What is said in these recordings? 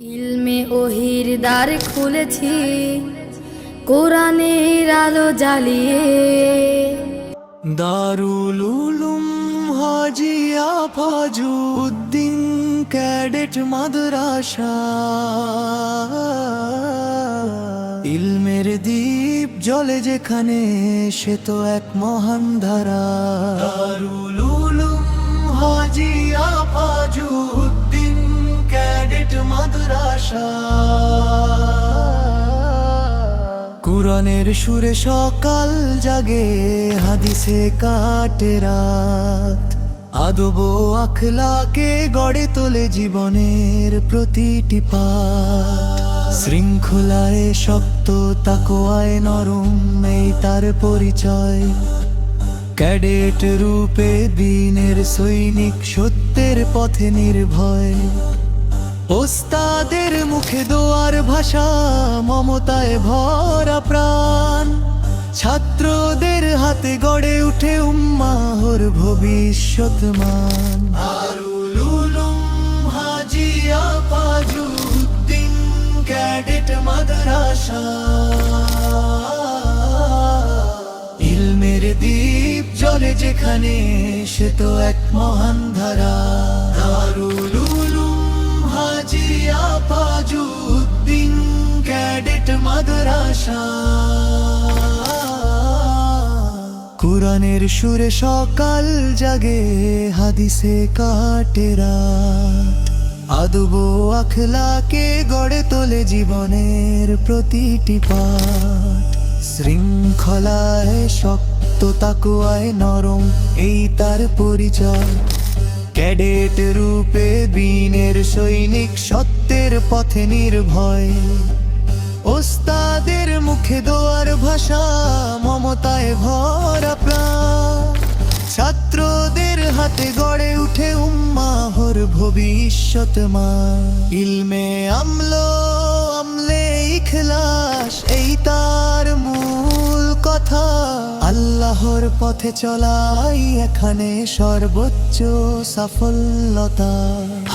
ইলমে ওহির দ্বার খুলেছি, কোরআনের আলো জ্বালিয়ে। দারুল উলুম হাজিয়া ফাজুদ্দিন, ক্যাডেট মাদ্রাসা। ইলমের দ্বীপ জলে যেখানে, সে তো এক মহান ধারা। দারুল উলুম হাজিয়া ফাজুদ্দিন কুরআনের সুরে সকাল জাগে, হাদিসে কাটে রাত। আদব আখলাকে গড়ে তোলে জীবনের প্রতিটি পাঠ। শৃঙ্খলায় শক্ত তাকোয়ায় নরম, এই তার পরিচয়। ক্যাডেট রূপে দিনের সৈনিক, সত্যের পথে নির্ভয়। ওস্তাদের মুখে দোয়ার ভাষা, মমতায় ভরা প্রাণ। ছাত্রদের হাতে গড়ে উঠে উম্মাহর ভবিষ্যৎ মান হাজিয়া ক্যাডেট মাদ্রাসা। ইলমের দ্বীপ জলে যেখানে, সে তো এক মহান ধারা। দারুল উলুম হাজিয়া ফাজুদ্দিন ক্যাডেট মাদ্রাসা কুরআনের সুরে সকাল জাগে হাদিসে কাটে রাত আদব আখলাকে গড়ে তোলে জীবনের প্রতিটি পাঠ শৃঙ্খলায় শক্ত তাকুয়ায় নরম এই তার পরিচয় ক্যাডেট রূপে দিনের সৈনিক সত্যের পথে নির্ভয়। ওস্তাদের মুখে দোয়ার ভাষা, মমতায় ভরা প্রাণ। ছাত্রদের হাতে গড়ে উঠে উম্মাহর ভবিষ্যৎ মা। ইলমে আমল, আমলে ইখলাস, এই তার মূল কথা, আল্লাহর পথে চলাই এখানে সর্বোচ্চ সাফল্যতা।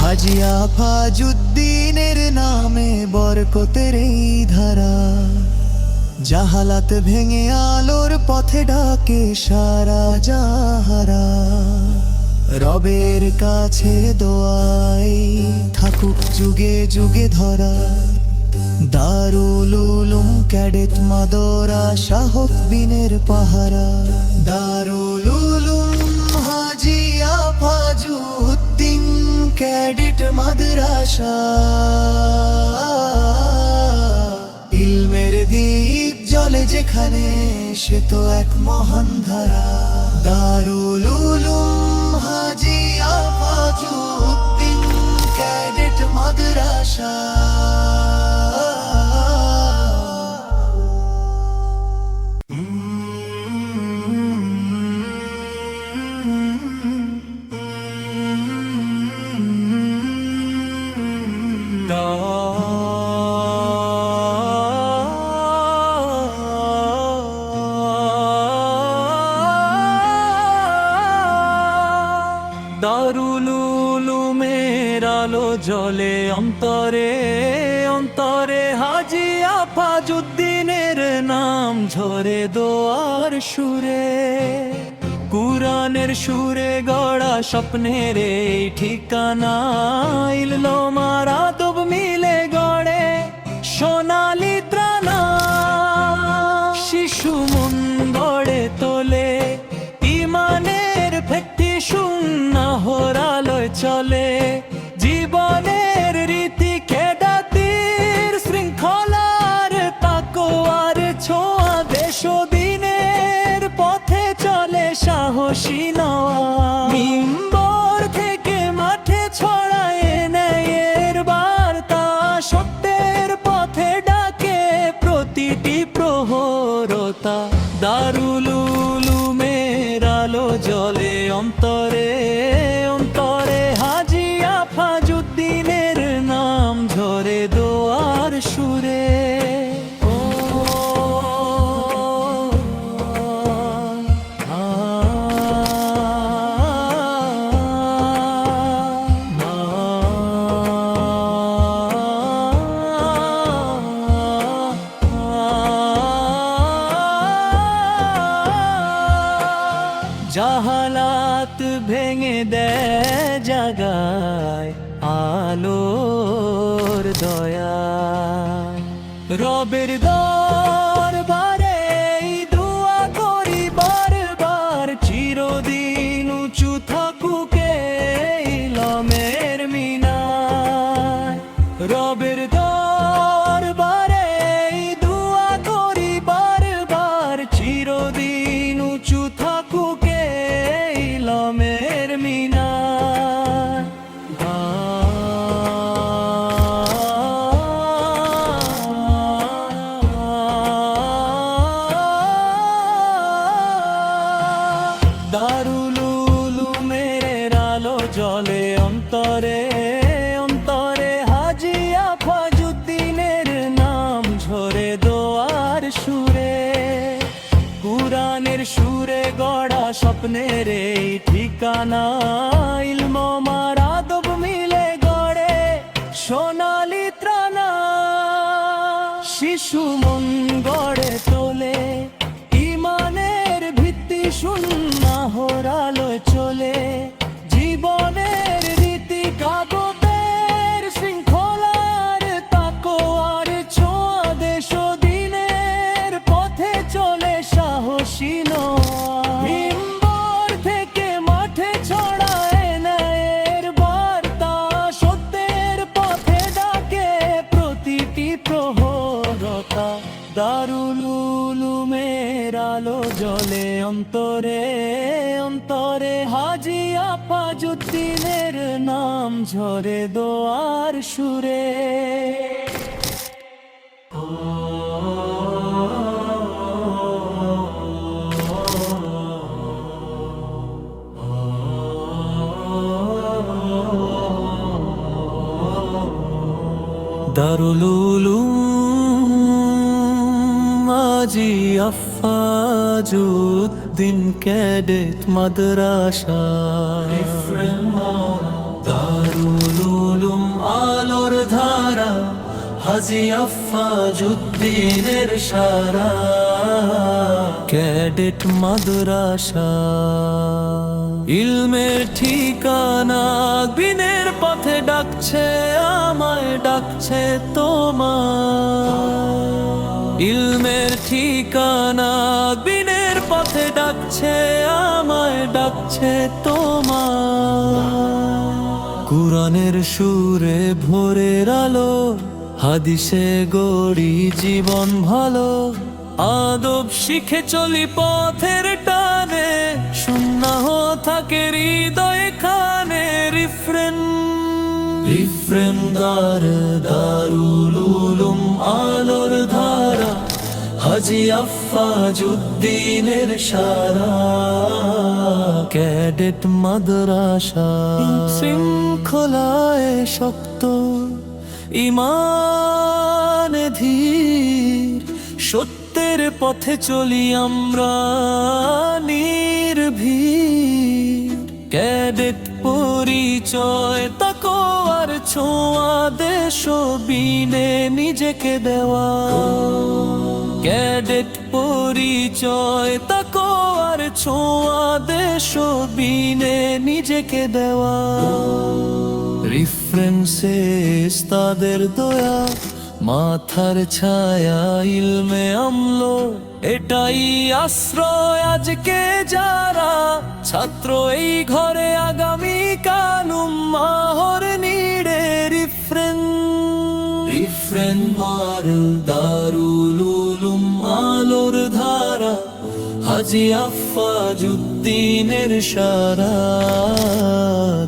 হাজিয়া ফাজুদ্দিনের নামে বরকতের এই ধারা, জাহালাত ভেঙে আলোর পথে ডাকে সারা যাহারা রবের কাছে দোয়াই থাকুক যুগে যুগে ধরা। দারুল উলুম ক্যাডেট মাদরা শাহক বিনের পাহারা। দারুল উলুম হাজিয়া ফাজুদ্দিন ক্যাডেট মাদ্রাসা। ইলমের দ্বীপ জলে যেখানে, সে তো এক মহান ধারা। দারুল উলুম হাজিয়া ফাজুদ্দিন ক্যাডেট মাদ্রাসা। জলে অন্তরে অন্তরে হাজিয়া ফাজুদ্দিনের নাম ঝরে দোয়ার সুরে। কুরানের সুরে গড়া স্বপ্নের ঠিকানা ইললো মারা মিলে গড়ে সোনালি ত্রানা শিশু মন গড়ে তোলে, ইমানের ভেক্তি শূন্য হরালয় চলে। মিম্বর থেকে মাঠে ছড়ায় বার্তা। পথে ডাকে প্রতিটি প্রহরতা। জলে অন্তরে অন্তরে হাজিয়া ফাজুদ্দিনের নাম ঝরে দোয়ার আলোর দয়া। রবের দরবারে অন্তরে অন্তরে হাজি আপাজুদ্দিনের নাম ঝরে দোয়ার সুরে। দারুল উলুম আজি আফাজুদ্দিন ক্যাডেট মাদ্রাসা। দারুল উলুম আলোর ধারা, হাজি আফাজুদ্দিনের সারা। ক্যাডেট মাদ্রাসা। ইলমের ঠিকানা বিনের পথে ডাকছে, আমায় ডাকছে তোমার ইলমের ঠিকানা বিনের ডাকছে আমায় ডাকছে তোমার। কুরআনের সুরে ভোরের আলো, হাদিসে গড়ি জীবন ভালো। আদব শিখে চলি পথের টানে শূন্য থাকে হৃদয় খানে, রিফ্রেন। রিফ্রেন দার দারুল আলোর হাজি আফাজুদ্দিনের সারা, ক্যাডেট মাদ্রাসা শৃঙ্খলায় শক্ত, ইমান ধীর, সত্যের পথে চলি আমরা নির্ভীর। ক্যাডেট পরিচয় ছোঁয়া দেশ বিনে নিজেকে দেওয়া। ক্যাডেট পরিচয় তাকো আর ছোঁয়া দেশ বিনে নিজেকে দেওয়া। রিফারেন্সেস তাদের দয়া। মাথার ছায়া ইলমে আমলো, এটাই আশ্রয় আজকে যারা। ছাত্র এই ঘরে আগামী কালুম, মাহর নিড়ে রিফ্রেন। রিফ্রেন মার দারুল আলোর ধারা। হাজি আফাজুদ্দিনের সারা,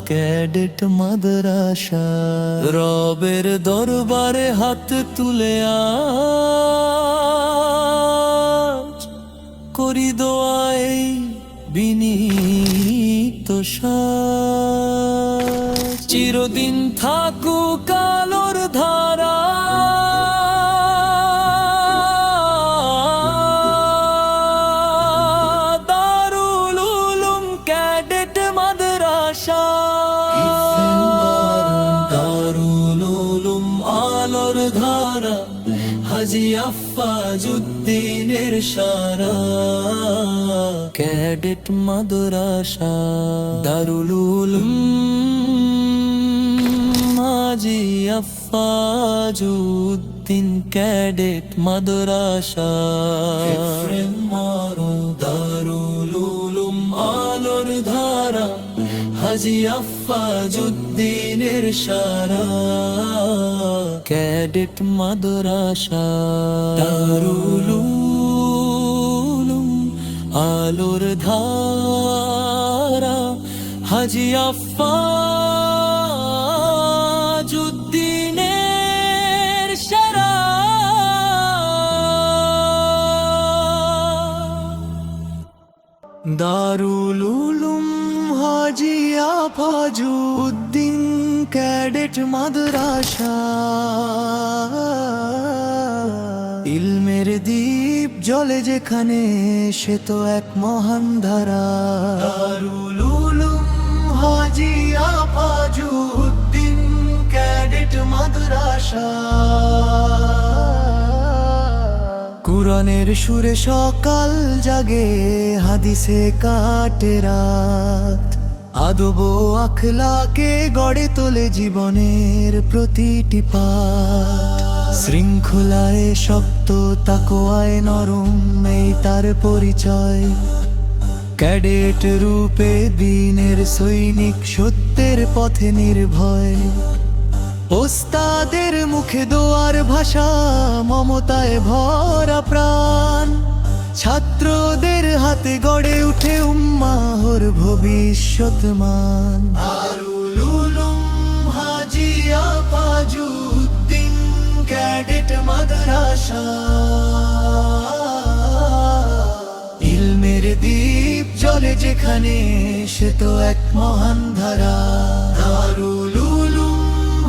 ক্যাডেট মাদ্রাসা রবের দরবারে হাত তুলে করি দোয়াই বিনীত সাজ। চিরদিন থাকুক আলোর ধারা হাজি আফাজুদ্দিনের সারা ক্যাডেট মাদ্রাসা, দারুল উলুম হাজি আফাজুদ্দিন ক্যাডেট মাদ্রাসা। মারো দারুল উলুম আলোর ধারা ক্যাডেট মাদ্রাসা দারুল উলুম আলোর ধারা। হাজি আফাজুদ্দিনের সারা উলুম হাজিয়া ফাজুদ্দিন ক্যাডেট মাদ্রাসা। ইলমের দ্বীপ জলে যেখানে, সে তো এক মহান ধারা। দারুল উলুম হাজিয়া ফাজুদ্দিন ক্যাডেট মাদ্রাসা। কুরআনের সুরে সকাল জাগে, হাদিসে কাটে রাত। আদব আখলাকে গড়ে তোলে জীবনের প্রতিটি পাঠ। শৃঙ্খলায় শক্ত তাকোয়ায় নরম এই তার পরিচয়। ক্যাডেট রূপে দিনের সৈনিক সত্যের পথে নির্ভয়। ওস্তাদের মুখে দোয়ার ভাষা, মমতায় ভরা প্রাণ। ছাত্রদের হাতে গড়ে উঠে উম্মাহর ভবিষ্যৎ মান আরুল উলুম হাজিয়া ফাজুদ্দিন, ক্যাডেট মাদ্রাসা। ইলমের দ্বীপ জলে যেখানে, সে তো এক মহান ধারা। দারুল উলুম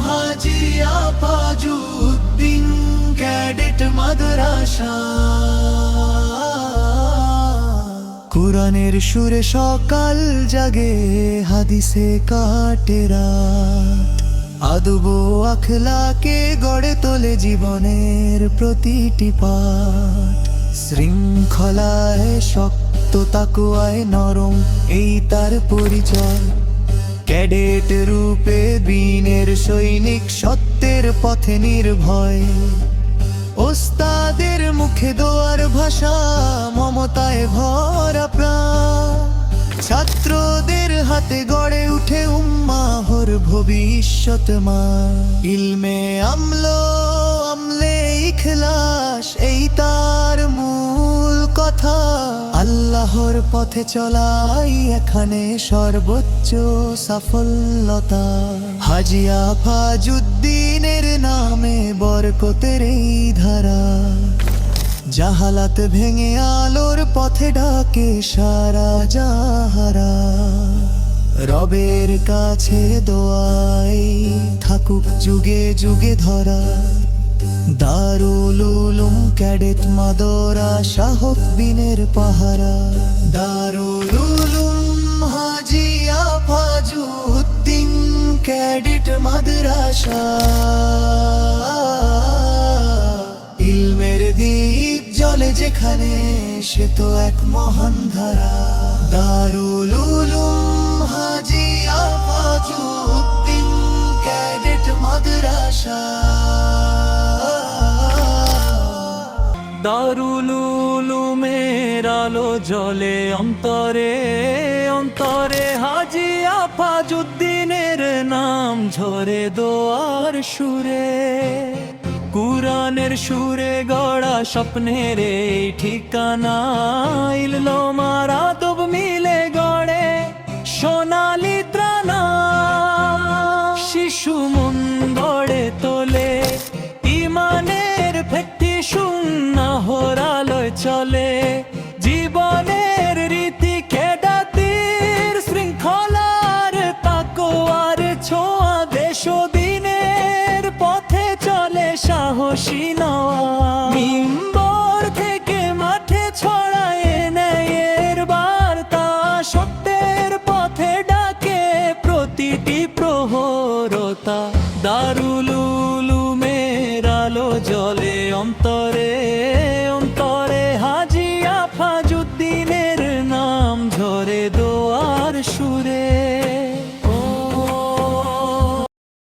হাজিয়া ফাজুদ্দিন, ক্যাডেট মাদ্রাসা। কুরআনের সুরে সকাল জাগে, হাদিসে কাটে রাত। আদব আখলাকে গড়ে তোলে জীবনের প্রতিটি পাঠ। শৃঙ্খলায় শক্ত তাকুয়ায় নরম, এই তার পরিচয়। ক্যাডেট রূপে বীনের সৈনিক সত্যের পথে নির্ভয়। ওস্তাদের মুখে দোয়ার ভাষা, মমতায় প্রাণ ছাত্রদের হাতে গড়ে উঠে উম্মাহর ভবিষ্যৎ মা। ইলমে আমলো, আমলে ইখলাস, এই তার মূল কথা। আল্লাহর পথে চলাই এখানে সর্বোচ্চ সাফল্যতা। হাজিয়া ফাজুদ্দিনের নামে বরকতের এই ধারা। জাহালাত ভেঙে আলোর পথে ডাকে সারা যাহারা রবের কাছে দোয়াই থাকুক যুগে যুগে ধরা। দারুল উলুম ক্যাডেট মাদরা শাহক বিনের পাহারা। দারুল উলুম হাজিয়া ফাজুদ্দিন ক্যাডেট মাদ্রাসা। যেখানে সে তো এক মহান ধারা। দারুল উলুম ফাজুদ্দিন ক্যাডেট মাদ্রাসা। দারুল উলুমের আলো জলে অন্তরে অন্তরে হাজি আফাজুদ্দিনের নাম ঝরে দোয়ার সুরে। কুরানের সুরে গড়া স্বপ্নের ঠিকানা ইললো মারা তব মিলে গড়ে সোনালি ত্রানা শিশু মন গড়ে তোলে, ইমানের ভেটি শূন্য হরালয় চলে। জীবনের সাহসী নওয়া